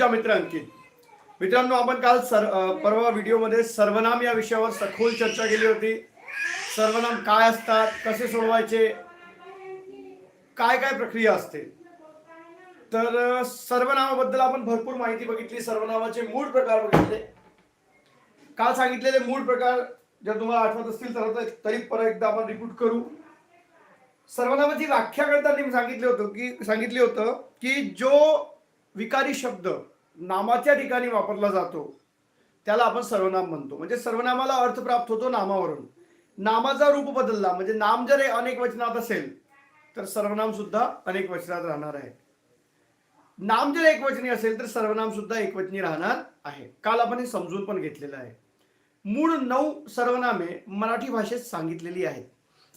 तुमच्या मित्र अंकित मित्रांनो आपण काल सर परवा व्हिडिओमध्ये सर्वनाम या विषयावर सखोल चर्चा केली होती. सर्वनाम काय असतात कसे सोडवायचे काय काय प्रक्रिया असते. तर सर्वनामाबद्दल आपण भरपूर माहिती बघितली सर्वनामाचे मूळ प्रकार बघितले. काल सांगितलेले मूळ प्रकार जर तुम्हाला आठवत असतील तर तरी परत एकदा आपण रिपीट करू. सर्वनामाची व्याख्या करताना मी सांगितले होतं की सांगितले होतं की जो विकारी शब्द नामाच्या ठिकाणी वापरला जातो. त्याला आपण सर्वनाम म्हणतो. म्हणजे सर्वनामाला अर्थ प्राप्त होतो नामावरून. नामाचा रूप बदलला. म्हणजे नाम जर अनेक वचनात असेल तर सर्वनाम सुद्धा अनेक वचनात राहणार आहे. नाम जर एकवचनी असेल तर सर्वनाम सुद्धा एकवचनी राहणार आहे. काल आपण हे समजून पण घेतलेलं आहे. मूळ नऊ सर्वनामे मराठी भाषेत सांगितलेली आहेत.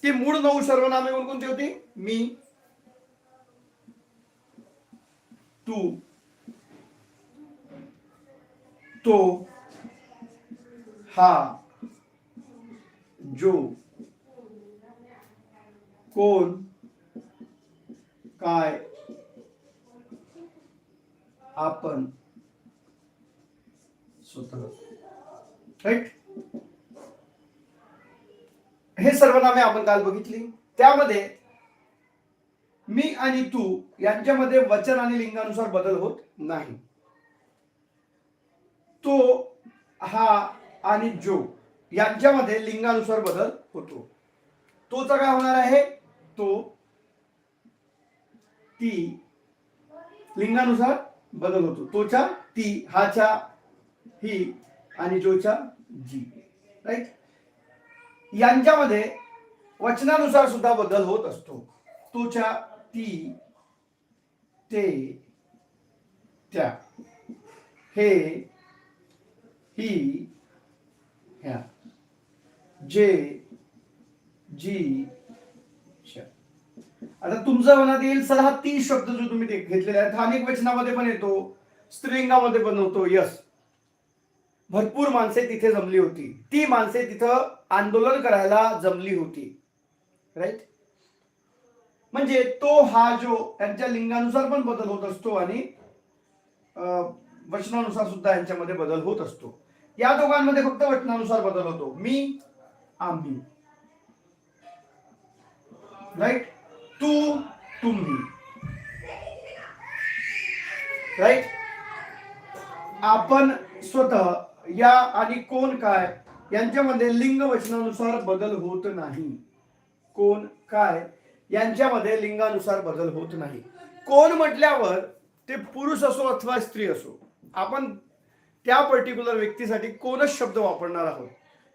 ती मूळ नऊ सर्वनामे कोणकोणती होती? मी तू तो हा जो कोण काय आपण स्वतः. राईट हे सर्वनामे आपण काल बघितली. त्यामध्ये मी आणि तू यांच्यामध्ये वचन आणि लिंगानुसार बदल होत नाही. तो हा आणि जो यांच्यामध्ये लिंगानुसार बदल होतो. तोचा काय होणार आहे? तो ती लिंगानुसार बदल होतो. तोच्या ती हाच्या ही आणि जोच्या जी. राईट यांच्यामध्ये वचनानुसार सुद्धा बदल होत असतो. तोच्या ती ते त्या. हे ही ह्या. जे जी आता तुमचा मनात येईल सर हा ती शब्द जो तुम्ही ते घेतलेला आहे हा अनेक वचनामध्ये पण येतो. स्त्रीलिंगामध्ये पण होतो. यस. भरपूर माणसे तिथे जमली होती. ती माणसे तिथं आंदोलन करायला जमली होती. राईट म्हणजे तो हा जो त्यांच्या लिंगानुसार पण बदल होत असतो आणि वचनानुसार सुद्धा यांच्यामध्ये बदल होत असतो. या दोघांमध्ये फक्त वचनानुसार बदल होतो. मी आम्ही. राईट तू तुम्ही. राईट आपण स्वतः या आणि कोण काय यांच्यामध्ये लिंग वचनानुसार बदल होत नाही. कोण काय यांच्यामध्ये लिंगानुसार बदल होत नाही. कोण म्हटल्यावर ते पुरुष असो अथवा स्त्री असो आपण त्या पर्टिक्युलर व्यक्तीसाठी कोणच शब्द वापरणार आहोत?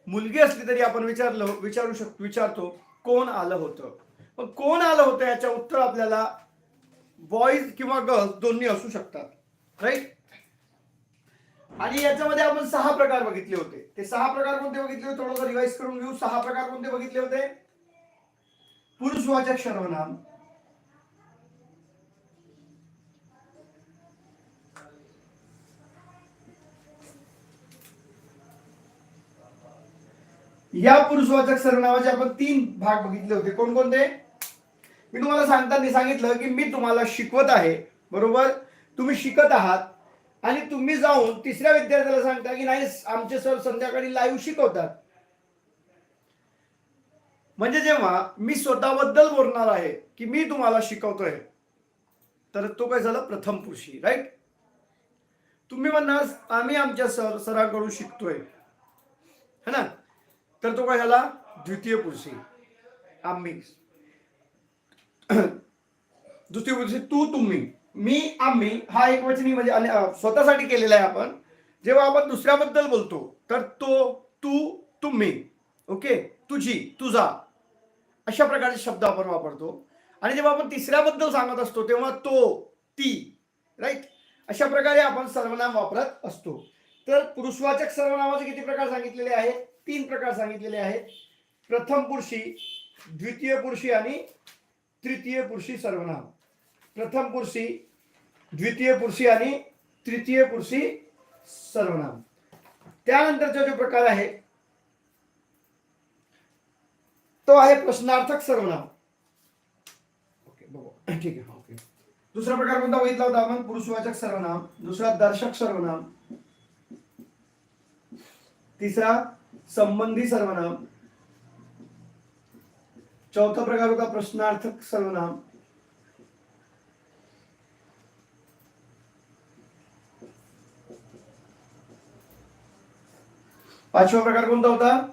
मुलगी असली तरी आपण विचारलं विचारू शक विचारतो कोण आलं होतं? मग कोण आलं होतं याच्या उत्तर आपल्याला बॉईज किंवा गर्ल्स दोन्ही असू शकतात. राईट आणि याच्यामध्ये आपण सहा प्रकार बघितले होते. ते सहा प्रकार कोणते बघितले होते? थोडंसं रिवाईज करून घेऊ. सहा प्रकार कोणते बघितले होते? पुरुषवाचक सर्वनाम या पुरुषवाचक सर्वनामाचे आपण तीन भाग बघितले होते. कोणकोणते? मी तुम्हाला सांगताना सांगितलं की मी तुम्हाला शिकवत आहे बरोबर? तुम्ही शिकत आहात आणि तुम्ही जाऊन तिसऱ्या विद्यार्थ्याला सांगता की नाही आमचे सर संध्याकाळी लाईव्ह शिकवतात. म्हणजे जेव्हा मी स्वतःबद्दल बोलणार आहे की मी तुम्हाला शिकवतोय तर तो काय झाला? प्रथम पुरुषी राईट तुम्ही म्हणणार आम्ही आमच्या सर सरांकडून शिकतोय. है ना? तर तो काय झाला? द्वितीय पुरुषी. आम्ही. द्वितीय पुरुषी तू तुम्ही. मी आम्ही हा एक वचनी म्हणजे स्वतःसाठी केलेला आहे आपण. जेव्हा आपण दुसऱ्याबद्दल बोलतो तर तो तू तुम्ही. ओके? तुझी तुझा. अशा प्रकारचे शब्द आपण वापरतो. आणि जेव्हा आपण तिसऱ्याबद्दल सांगत असतो तेव्हा तो ती. राईट अशा प्रकारे आपण सर्वनाम वापरत असतो. तर पुरुषवाचक सर्वनामाचे किती प्रकार सांगितलेले आहेत? तीन प्रकार सांगितलेले आहेत. प्रथम पुरुषी द्वितीय पुरुषी आणि तृतीय पुरुषी सर्वनाम. प्रथम पुरुषी द्वितीय पुरुषी आणि तृतीय पुरुषी सर्वनाम. त्यानंतरचा जो प्रकार आहे तो आहे प्रश्नार्थक सर्वनाम. ओके बघू. ठीक आहे ओके. दुसरा प्रकार कोणता बघितला होता आपण? पुरुषवाचक सर्वनाम. दुसरा दर्शक सर्वनाम. तिसरा संबंधी सर्वनाम. चौथा प्रकार होता प्रश्नार्थक सर्वनाम. पाचवा प्रकार कोणता होता?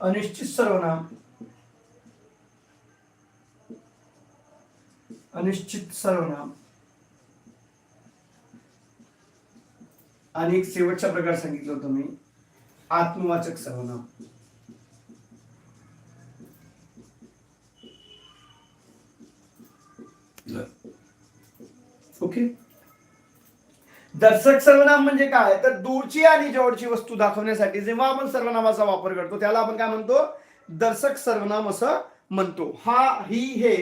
अनिश्चित सर्वनाम. अनिश्चित सर्वनाम. आणि एक शेवटचा प्रकार सांगितलं होतं मी. आत्मवाचक सर्वनाम ओके. दर्शक सर्वनाम म्हणजे काय? तर दूरची आणि जवळची वस्तू दाखवण्यासाठी जेव्हा आपण सर्वनामाचा वापर करतो त्याला आपण काय म्हणतो? दर्शक सर्वनाम असं म्हणतो. हा ही हे.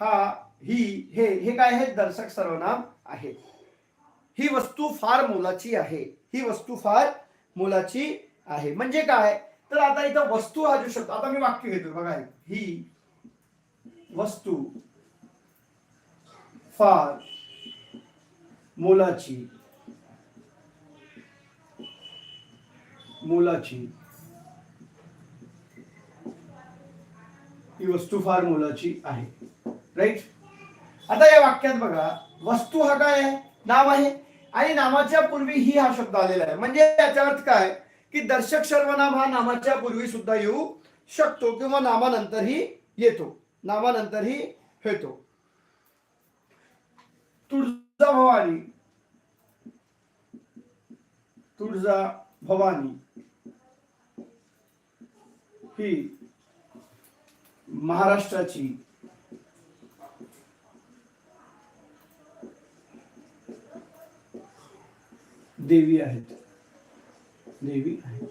हा ही हे. हे काय आहे दर्शक सर्वनाम आहे ही वस्तू फार मोलाची आहे. ही वस्तू फार मोलाची आहे. म्हणजे काय? तर आता इथं वस्तू हा जो शब्द आता मी वाक्य घेतो. बघा ही. वस्तू फार मोलाची मोलाची. ही वस्तू फार मोलाची आहे. राईट आता या वाक्यात बघा वस्तू हा काय आहे? नाव आहे? आणि नामाच्या पूर्वी ही हा शब्द आलेला आहे. म्हणजे याचा अर्थ काय? की दर्शक सर्वनाम हा नामाच्या पूर्वी सुद्धा येऊ शकतो किंवा नामानंतरही येतो. नामानंतरही येतो तुळजा भवानी तुळजा भवानी ही महाराष्ट्राची देवी आहेत. देवी आहेत.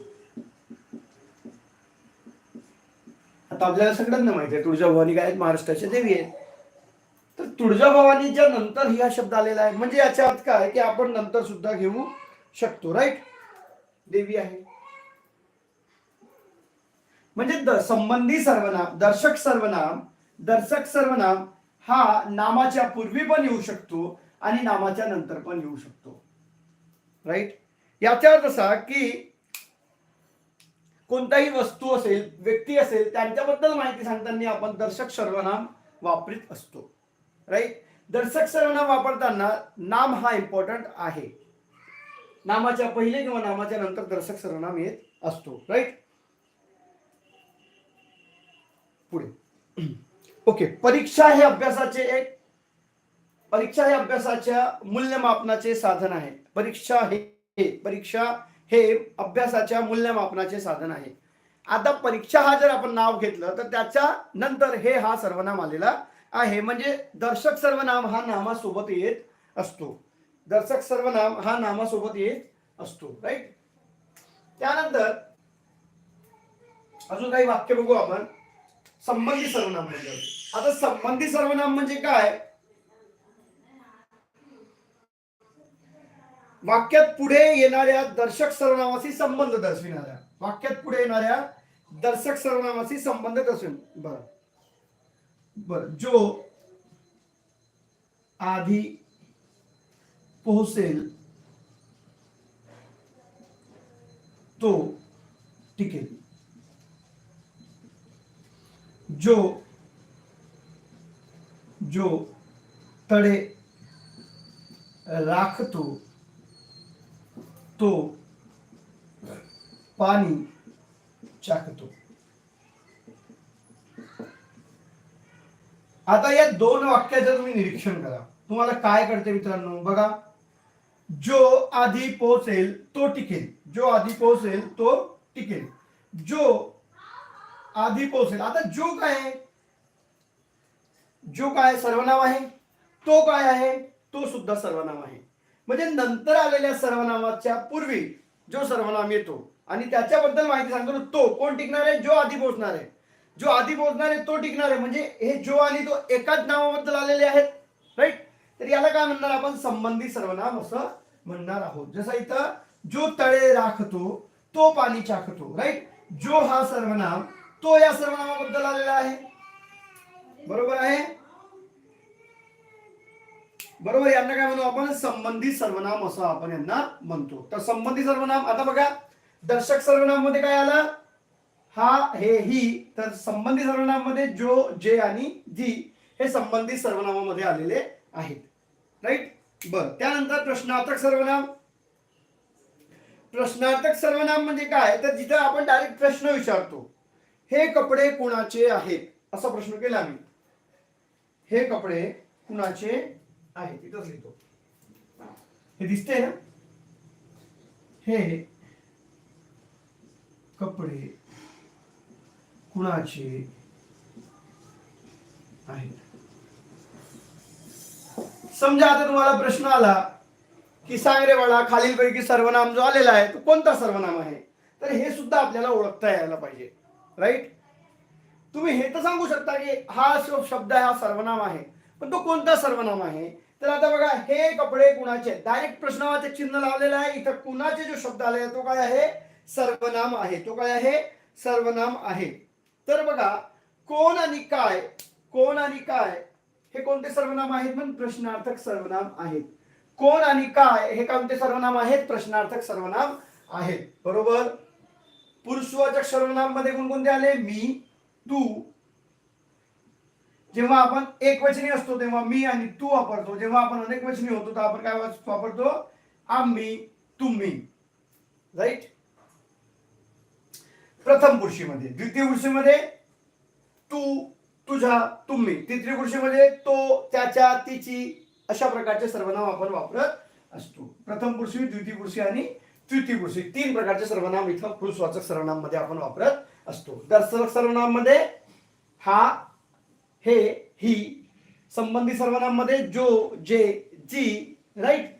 आता आपल्याला सगळ्यांना माहिती आहे तुळजाभवानी काय आहेत? महाराष्ट्राच्या देवी आहेत. तर तुळजाभवानीच्या नंतर ह्या हा शब्द आलेला आहे. म्हणजे याच्या अर्थ काय की आपण नंतर सुद्धा घेऊ शकतो राईट देवी आहे. म्हणजे संबंधी सर्वनाम दर्शक सर्वनाम दर्शक सर्वनाम हा नामाच्या पूर्वी पण येऊ शकतो आणि नामाच्या नंतर पण येऊ शकतो. राईट याचा अर्थ असा की कोणताही वस्तू असेल व्यक्ती असेल त्यांच्याबद्दल माहिती सांगताना आपण दर्शक सर्वनाम वापरीत असतो. राईट दर्शक सर्वनाम वापरताना नाम हा इम्पॉर्टंट आहे. नामाच्या पहिले किंवा नामाच्या नंतर दर्शक सर्वनाम येत असतो. राईट पुढे. ओके परीक्षा हे अभ्यासाचे एक परीक्षा हे अभ्यासाच्या मूल्यमापनाचे साधन आहे. परीक्षा हे परीक्षा हे अभ्यासाच्या मूल्यमापनाचे साधन आहे. आता परीक्षा हा जर आपण नाव घेतलं तर त्याच्या नंतर हे हा सर्वनाम आलेला आहे. म्हणजे दर्शक सर्वनाम हा नामासोबत येत असतो. दर्शक सर्वनाम हा नामासोबत येत असतो राईट त्यानंतर अजून काही वाक्य बघू आपण. संबंधी सर्वनाम म्हणजे. आता संबंधी सर्वनाम म्हणजे काय? वाक्यात पुढे येणाऱ्या दर्शक सर्वनामाशी संबंध दर्शविणाऱ्या. वाक्यात पुढे येणाऱ्या दर्शक सर्वनामाशी संबंध दर्शविण बर. बर. जो आधी पोहोचेल तो टिकेल. जो जो तडे राखतो तो पाणी चाकतो. आता या दोन वाक्याचं तुम्ही निरीक्षण करा. तुम्हाला काय कळते मित्रांनो? बघा. जो आधी पोहोचेल तो टिकेल. जो आधी पोहोचेल तो टिकेल. जो आधी पोहोचेल आता जो काय आहे? जो काय सर्वनाम आहे. तो काय आहे? तो सुद्धा सर्वनाम आहे. म्हणजे नंतर आलेल्या सर्वनामाच्या पूर्वी जो सर्वनाम येतो आणि त्याच्याबद्दल माहिती सांगतो तो कोण टिकणार आहे? जो आधी पोहोचणार आहे. जो आधी पोहोचणार आहे तो टिकणार आहे. म्हणजे हे जो आणि तो एकाच नावाबद्दल आलेले आहेत. राईट तर याला काय म्हणणार आपण? संबंधी सर्वनाम असं म्हणणार आहोत. जसं इथं जो तळे राखतो तो पाणी चाखतो. राईट जो हा सर्वनाम तो या सर्वनामाबद्दल आलेला आहे. बरोबर आहे? बरोबर यांना काय म्हणू आपण? संबंधित सर्वनाम असं आपण यांना म्हणतो. तर संबंधित सर्वनाम आता बघा दर्शक सर्वनाममध्ये काय आलं? हा हे ही. तर संबंधित सर्वनामामध्ये जो जे आणि जी हे संबंधित सर्वनामामध्ये आलेले आहेत. राईट बर त्यानंतर प्रश्नार्थक सर्वनाम. प्रश्नार्थक सर्वनाम म्हणजे काय? तर जिथं आपण डायरेक्ट प्रश्न विचारतो हे कपडे कुणाचे आहेत? असा प्रश्न केला आम्ही. हे कपडे कुणाचे आहे तिथंच लिहितो. हे दिसते ना? हे कपडे. कुणाचे? आहेत समजा आता तुम्हाला प्रश्न आला की सांग रे बाळा खालीलपैकी सर्वनाम जो आलेला आहे तो कोणता सर्वनाम आहे? तर हे सुद्धा आपल्याला ओळखता यायला पाहिजे. राईट तुम्ही हे तर सांगू शकता की हा शब्द आहे हा सर्वनाम आहे. पण तो कोणता सर्वनाम आहे? तर आता बघा हे कपडे कुणाचे डायरेक्ट प्रश्नावाचे चिन्ह लावलेलं आहे. इथं कुणाचे जो शब्द आले तो काय आहे? सर्वनाम आहे. तो काय आहे? सर्वनाम आहे. तर बघा कोण आणि काय कोण आणि काय हे कोणते सर्वनाम आहेत पण प्रश्नार्थक सर्वनाम आहेत. कोण आणि काय हे कोणते सर्वनाम आहेत? प्रश्नार्थक सर्वनाम आहेत. बरोबर? पुरुषवाचक सर्वनाममध्ये कोणकोणते आले? मी तू जेव्हा आपण एक वचनी असतो तेव्हा मी आणि तू वापरतो. जेव्हा आपण अनेक वचनी होतो तर आपण काय वापरतो? आम्ही तुम्ही. राईट प्रथम पुरुषीमध्ये द्वितीय पुरुषीमध्ये तू तुझा तुम्ही. तिसरी पुरुषीमध्ये तो त्याच्या तिची अशा प्रकारचे सर्वनाम आपण वापरत असतो. प्रथम पुरुषी द्वितीय पुरुषी आणि तृतीय पुरुषी तीन प्रकारचे सर्वनाम इथं पुरुषवाचक सर्वनाममध्ये आपण वापरत असतो. दर्शक सर्वनाममध्ये हा हे ही संबंधित सर्वनाममध्ये जो जे जी राईट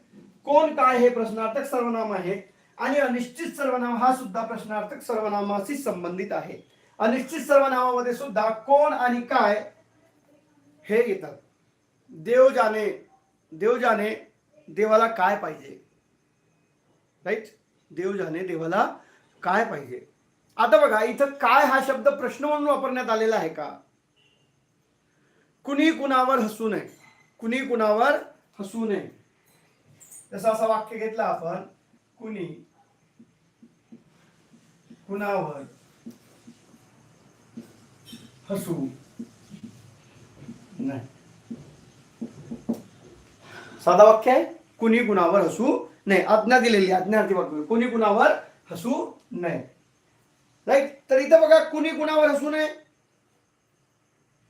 कोण काय हे प्रश्नार्थक सर्वनाम आहे? आणि अनिश्चित सर्वनाम हा सुद्धा प्रश्नार्थक सर्वनामाशी संबंधित आहे. अनिश्चित सर्वनामामध्ये सुद्धा कोण आणि काय हे येतात देव जाणे देव जाणे देवाला काय पाहिजे? राईट देव जाणे देवाला काय पाहिजे? आता बघा इथं काय हा शब्द प्रश्न म्हणून वापरण्यात आलेला आहे का? कुणी कुणावर हसू नये. कुणी कुणावर हसू नये. जसं असं वाक्य घेतलं आपण कुणी कुणावर हसू नाही साधा वाक्य आहे कुणी कुणावर हसू नाही आज्ञा दिलेली आज्ञार्थी वाक्य कुणी कुणावर हसू नये. राईट तर इथं बघा कुणी कुणावर हसू नये.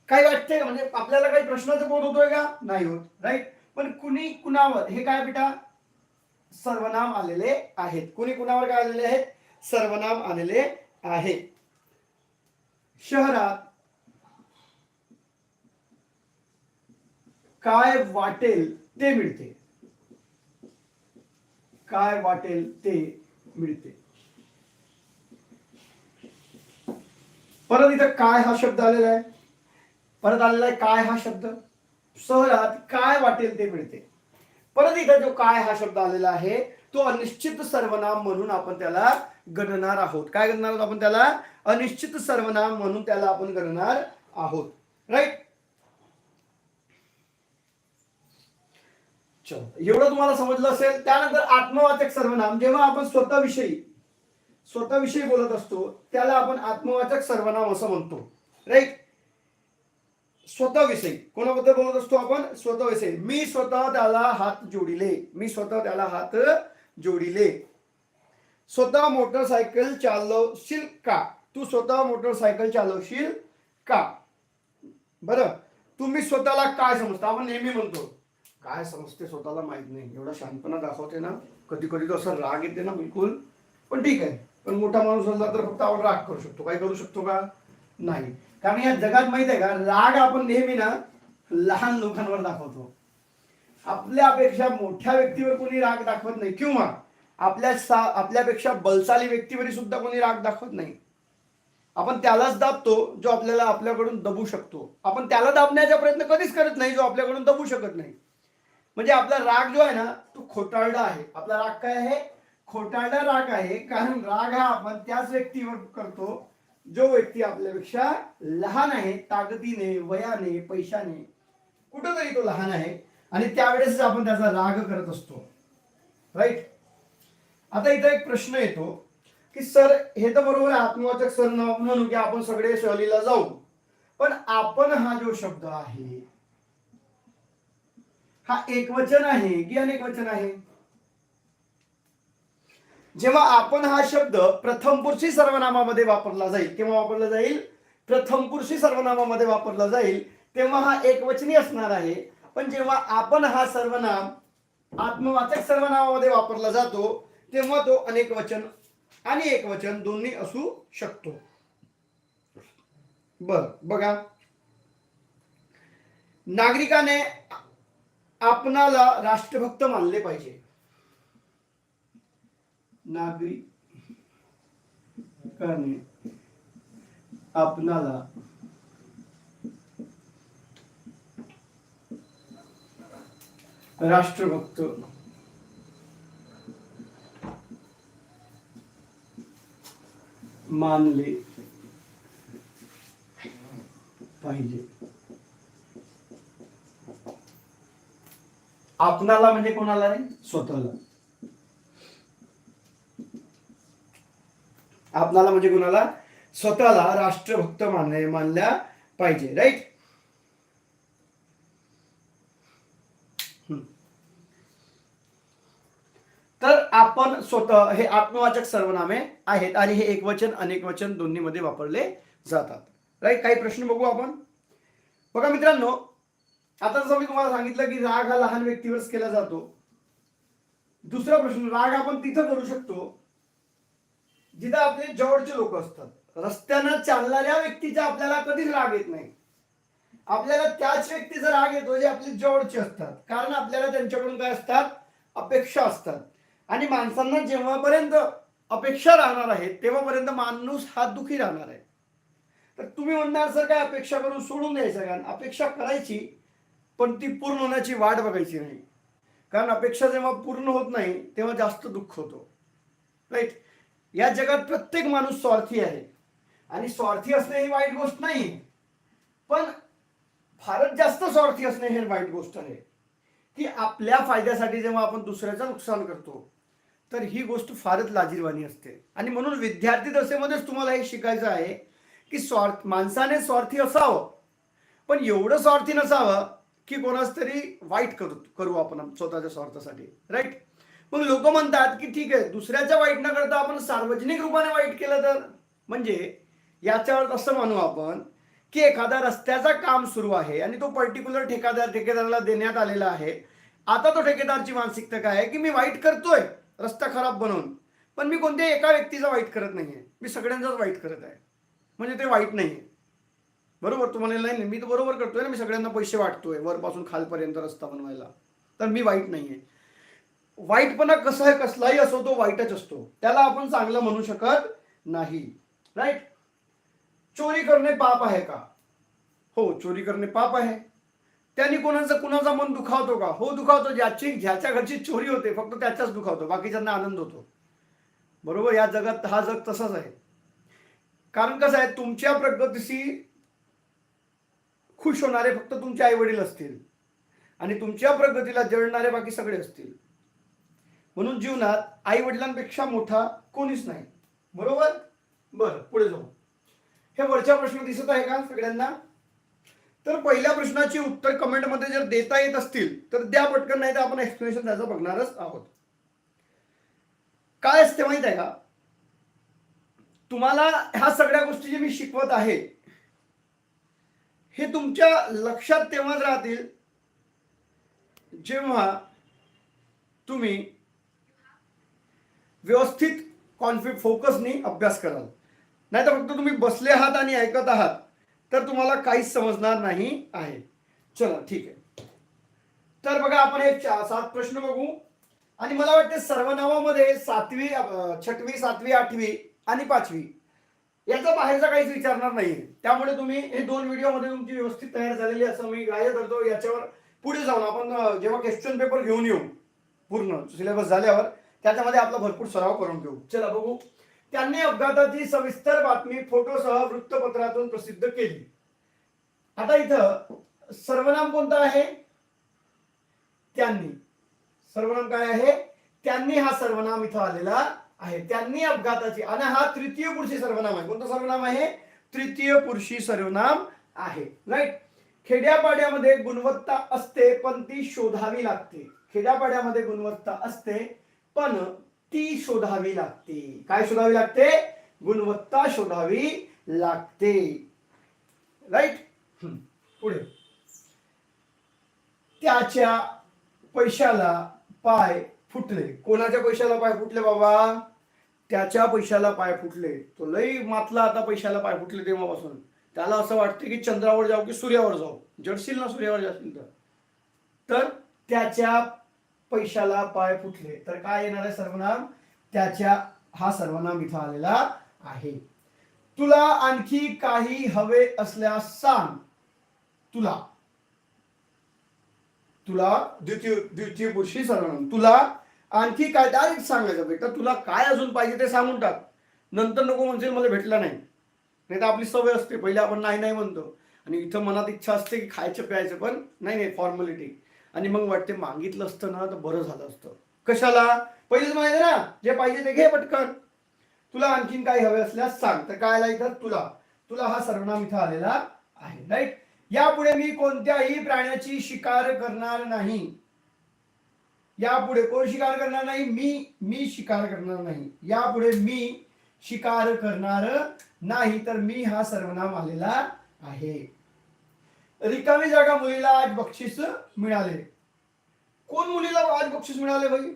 काय वाटतंय? म्हणजे आपल्याला काही प्रश्नाचं बोध होतोय का? नाही होत राईट पण कुणी कुणावर? हे काय बेटा? सर्वनाम आलेले आहेत. कुणी कुणावर काय आलेले आहेत? सर्वनाम आलेले आहे शहरात काय वाटेल ते मिळते. काय वाटेल ते मिळते. परत इथं काय हा शब्द आलेला आहे? परत आलेला आहे काय हा शब्द? शहरात काय वाटेल ते मिळते. परत इथं जो काय हा शब्द आलेला आहे तो अनिश्चित सर्वनाम म्हणून आपण त्याला गणणार आहोत. काय गणणार आहोत आपण त्याला? अनिश्चित सर्वनाम म्हणून त्याला आपण गणणार आहोत. राईट चलो एवढं तुम्हाला समजलं असेल. त्यानंतर आत्मवाचक सर्वनाम जेव्हा आपण स्वतःविषयी स्वतःविषयी बोलत असतो त्याला आपण आत्मवाचक सर्वनाम असं म्हणतो. राईट स्वतःविषयी कोणाबद्दल बोलत असतो आपण? स्वतःविषयी मी स्वतः त्याला हात जोडिले. मी स्वतः त्याला हात जोडिले. स्वतः मोटरसायकल चालवशील का? तू स्वतः मोटरसायकल चालवशील का? बरं. तुम्ही स्वतःला काय समजता? आपण नेहमी म्हणतो काय समजते स्वतःला माहीत नाही. एवढा शांतपणा दाखवते ना कधी कधी तो असं राग येते ना बिलकुल. पण ठीक आहे. पण मोठा माणूस असला तर फक्त आपण राग करू शकतो. काय करू शकतो का? नाही. कारण या जगात माहीत आहे का राग आपण नेहमी ना लहान लोकांवर दाखवतो. आपल्यापेक्षा मोठ्या व्यक्तीवर कोणी राग दाखवत नाही किंवा आपल्या सा आपल्यापेक्षा बलशाली व्यक्तीवर सुद्धा कोणी राग दाखवत नाही. आपण त्यालाच दाबतो जो आपल्याला आपल्याकडून दबू शकतो. आपण त्याला दाबण्याचा प्रयत्न कधीच करत नाही जो आपल्याकडून दबू शकत नाही. म्हणजे आपला राग जो आहे ना तो खोटारडा आहे. आपला राग काय आहे? खोटारडा राग आहे. कारण राग हा आपण त्याच व्यक्तीवर करतो जो व्यक्ती आपल्यापेक्षा लहान आहे ताकदीने वयाने पैशाने कुठंतरी तो लहान आहे. आणि त्यावेळेस आपण त्याचा राग करत असतो. राईट आता इथं एक प्रश्न येतो की सर हे तर बरोबर आत्मवाचक सर म्हणू की आपण सगळे सहलीला जाऊ. पण आपण हा जो शब्द आहे हा एकवचन आहे की अनेक वचन आहे? जेव्हा आपण हा शब्द प्रथम पुरुषी सर्वनामामध्ये वापरला जाईल तेव्हा वापरला जाईल? प्रथम पुरुषी सर्वनामामध्ये वापरला जाईल तेव्हा हा एकवचनी असणार आहे. पण जेव्हा आपण हा सर्वनाम आत्मवाचक सर्वनामामध्ये वापरला जातो तेव्हा तो अनेक वचन आणि एकवचन दोन्ही असू शकतो. बर बघा. नागरिकाने आपणाला राष्ट्रभक्त मानले पाहिजे. नागरिकाने आपणाला राष्ट्रभक्त मानले पाहिजे. आपणाला म्हणजे कोणाला रे? स्वतःला. आपणाला म्हणजे कोणाला? स्वतःला राष्ट्रभक्त मानले मानल्या पाहिजे राईट तर आपण स्वतः हे आत्मवाचक सर्वनामे आहेत आणि हे एकवचन अनेक वचन दोन्ही मध्ये वापरले जातात. राईट काही प्रश्न बघू आपण? बघा मित्रांनो आता जसं मी तुम्हाला सांगितलं की राग हा लहान व्यक्तीवरच केला जातो. दुसरा प्रश्न राग आपण तिथं करू शकतो जिथं आपले जवळचे लोक असतात. रस्त्यानं चालणाऱ्या व्यक्तीचा आपल्याला कधीच राग येत नाही. आपल्याला त्याच व्यक्तीचा राग येतो जे आपले जवळचे असतात. कारण आपल्याला त्यांच्याकडून काय असतात? अपेक्षा असतात. आणि माणसांना जेव्हापर्यंत अपेक्षा राहणार आहे तेव्हापर्यंत माणूस हा दुखी राहणार आहे. तर तुम्ही म्हणणार सर काय अपेक्षा करून सोडून द्यायचं कारण अपेक्षा करायची पण ती पूर्ण होण्याची वाट बघायची नाही. कारण अपेक्षा जेव्हा पूर्ण होत नाही तेव्हा जास्त दुःख होतो. राईट या जगात प्रत्येक माणूस स्वार्थी आहे. आणि स्वार्थी असणे ही वाईट गोष्ट नाही. पण फारच जास्त स्वार्थी असणे हे वाईट गोष्ट आहे. की आपल्या फायद्यासाठी जेव्हा आपण दुसऱ्याचं नुकसान करतो तर ही गोष्ट फारच लाजीरवाणी असते. आणि म्हणून विद्यार्थी दशेमध्येच तुम्हाला हे शिकायचं आहे की स्वार्थ माणसाने स्वार्थी असावं. पण एवढं स्वार्थी नसावं की कोणाच तरी वाईट करू करू आपण स्वतःच्या स्वार्थासाठी. राईट मग लोक म्हणतात की ठीक आहे दुसऱ्याच्या वाईट न करता आपण सार्वजनिक रूपाने वाईट केलं तर? म्हणजे याच्यावर असं मानू आपण की एखादा रस्त्याचा काम सुरू आहे आणि तो पर्टिक्युलर ठेकेदार ठेकेदाराला देण्यात आलेला आहे. आता तो ठेकेदारची मानसिकता काय आहे? की मी वाईट करतोय रस्ता खराब बनवून. पण मी कोणत्याही एका व्यक्तीचा वाईट करत नाहीये. मी सगळ्यांचाच वाईट करत आहे. म्हणजे ते वाईट नाहीये. बरोबर? तुम्हाला नाही मी तर बरोबर करतोय ना. मी सगळ्यांना पैसे वाटतोय वरपासून खालपर्यंत रस्ता बनवायला. तर मी वाईट नाहीये. वाईटपणा कसा आहे कसलाही असो तो वाईटच असतो. त्याला आपण चांगलं म्हणू शकत नाही. राईट चोरी करणे पाप आहे का? हो चोरी करणे पाप आहे. त्यांनी कोणाचा कुणाचा मन दुखावतो का? हो दुखावतो. ज्याची ज्याच्या घरची चोरी होते फक्त त्याच्याच दुखावतो. बाकीच्यांना आनंद होतो. बरोबर? या जगात हा जग तसाच आहे. कारण कसं आहे तुमच्या प्रगतीशी खुश होणारे फक्त तुमचे आई वडील असतील. आणि तुमच्या प्रगतीला जळणारे बाकी सगळे असतील. म्हणून जीवनात आई वडिलांपेक्षा मोठा कोणीच नाही. बरोबर? बर पुढे जाऊ. हे वरच्या प्रश्न दिसत आहे का सगळ्यांना? तर पहिल्या प्रश्नाची उत्तर कमेंटमध्ये जर देता येत असतील तर द्या पटकन नाही तर आपण एक्सप्लेनेशन त्याचं बघणारच आहोत. काय असते माहीत आहे का? तुम्हाला ह्या सगळ्या गोष्टी जे मी शिकवत आहे हे तुमच्या लक्षात तेव्हाच राहतील जेव्हा तुम्ही व्यवस्थित कॉन्फि फोकसनी अभ्यास कराल. नाही तर फक्त तुम्ही बसले आहात आणि ऐकत आहात तर तुम्हाला काहीच समजणार नाही आहे. चला ठीक आहे. तर बघा आपण हे सात प्रश्न बघू. आणि मला वाटते सर्वनामामध्ये सातवी छठवी सातवी आठवी आणि पाचवी याचा बाहेरचा काहीच विचारणार नाहीये. त्यामुळे तुम्ही हे दोन व्हिडिओमध्ये तुमची व्यवस्थित तयार झालेली असं मी ग्राह्य धरतो. याच्यावर पुढे जाऊन आपण जेव्हा क्वेश्चन पेपर घेऊन येऊ पूर्ण सिलेबस झाल्यावर त्याच्यामध्ये आपला भरपूर सराव करून घेऊ. चला बघू. त्यांनी अपघाताची सविस्तर बातमी फोटोसह वृत्तपत्रातून प्रसिद्ध केली. आता इथं सर्वनाम कोणतं आहे? त्यांनी. सर्वनाम काय आहे? त्यांनी हा सर्वनाम इथं आलेला आहे. त्यांनी अपघाताची आणि हा तृतीय पुरुषी सर्वनाम आहे. कोणतं सर्वनाम आहे? तृतीय पुरुषी सर्वनाम आहे. राईट खेड्यापाड्यामध्ये गुणवत्ता असते पण ती शोधावी लागते. खेड्यापाड्यामध्ये गुणवत्ता असते पण ती शोधावी लागते. काय शोधावी लागते? गुणवत्ता शोधावी लागते. राईट पुढे. त्याच्या पैशाला पाय फुटले. कोणाच्या पैशाला पाय फुटले बाबा? त्याच्या पैशाला पाय फुटले. तो लई मातला आता पैशाला पाय फुटले तेव्हापासून. त्याला असं वाटतं की चंद्रावर जाऊ की सूर्यावर जाऊ. जडशील ना सूर्यावर जाशील तर. तर त्याच्या पैशाला पाय फुटले तर काय येणार आहे सर्वनाम? त्याच्या हा सर्वनाम इथं आलेला आहे. तुला आणखी काही हवे असल्यास सांग. तुला. तुला द्वितीय द्वितीय पुरुषी सर्वनाम. तुला आणखी काय डायरेक्ट सांगायचं बेटा. तुला काय अजून पाहिजे ते सांगून टाक. नंतर नको म्हणजे मला भेटला नाही. नाही तर आपली सवय असते. पहिले आपण नाही नाही म्हणतो. आणि इथं मनात इच्छा असते की खायचं प्यायचं पण नाही नाही फॉर्मॅलिटी आणि मग वाटते मागितलं असतं ना तर बरं झालं असतं. कशाला? पहिलेच म्हणायचं ना जे पाहिजे ते घे पटकन. तुला आणखीन काही हवे असल्यास सांग. तर काय आला इथं तुला. तुला हा सर्वनाम इथं आलेला आहे राईट यापुढे मी कोणत्याही प्राण्याची शिकार करणार नाही. यापुढे कोण शिकार करणार नाही? मी मी शिकार करणार नाही. यापुढे मी शिकार करणार नाही. तर मी हा सर्वनाम आलेला आहे. रिकामी जागा मुलीला आज बक्षीस मिळाले. कोण मुलीला आज बक्षीस मिळाले भाई?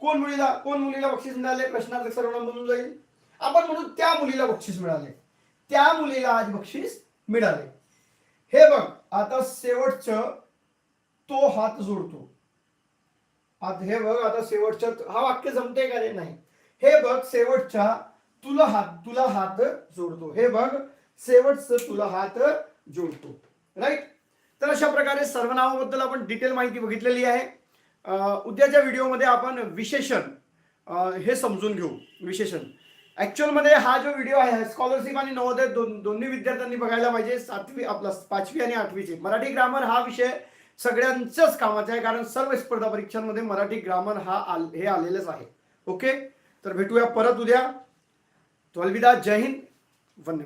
कोण मुलीला कोण मुलीला बक्षीस मिळाले? प्रश्नार्थ सर्वनाम बनून जाईल. आपण म्हणू त्या मुलीला बक्षीस मिळाले. त्या मुलीला आज बक्षीस मिळाले. हे बघ आता शेवटचं तो हात जोडतो. आता हे बघ आता शेवटच्या हा वाक्य जमते का रे? नाही. हे बघ शेवटच्या तुला हात तुला हात जोडतो. हे बघ शेवटचं तुला हात जोडतो राईट तर अशा प्रकारे सर्वनामाबद्दल आपण डिटेल माहिती बघितलेली आहे. उद्याच्या व्हिडिओमध्ये आपण विशेषण हे समजून घेऊ. विशेषण. ॲक्च्युअलमध्ये हा जो व्हिडिओ आहे स्कॉलरशिप आणि नवोदय दोन दोन्ही विद्यार्थ्यांनी बघायला पाहिजे. सातवी आपला पाचवी आणि आठवीचे मराठी ग्रामर हा विषय सगळ्यांच्याच कामाचा आहे कारण सर्व स्पर्धा परीक्षांमध्ये मराठी ग्रामर हा आल हे आलेलंच आहे. ओके तर भेटूया परत उद्या. तो अलविदा. जय हिंद. वंदे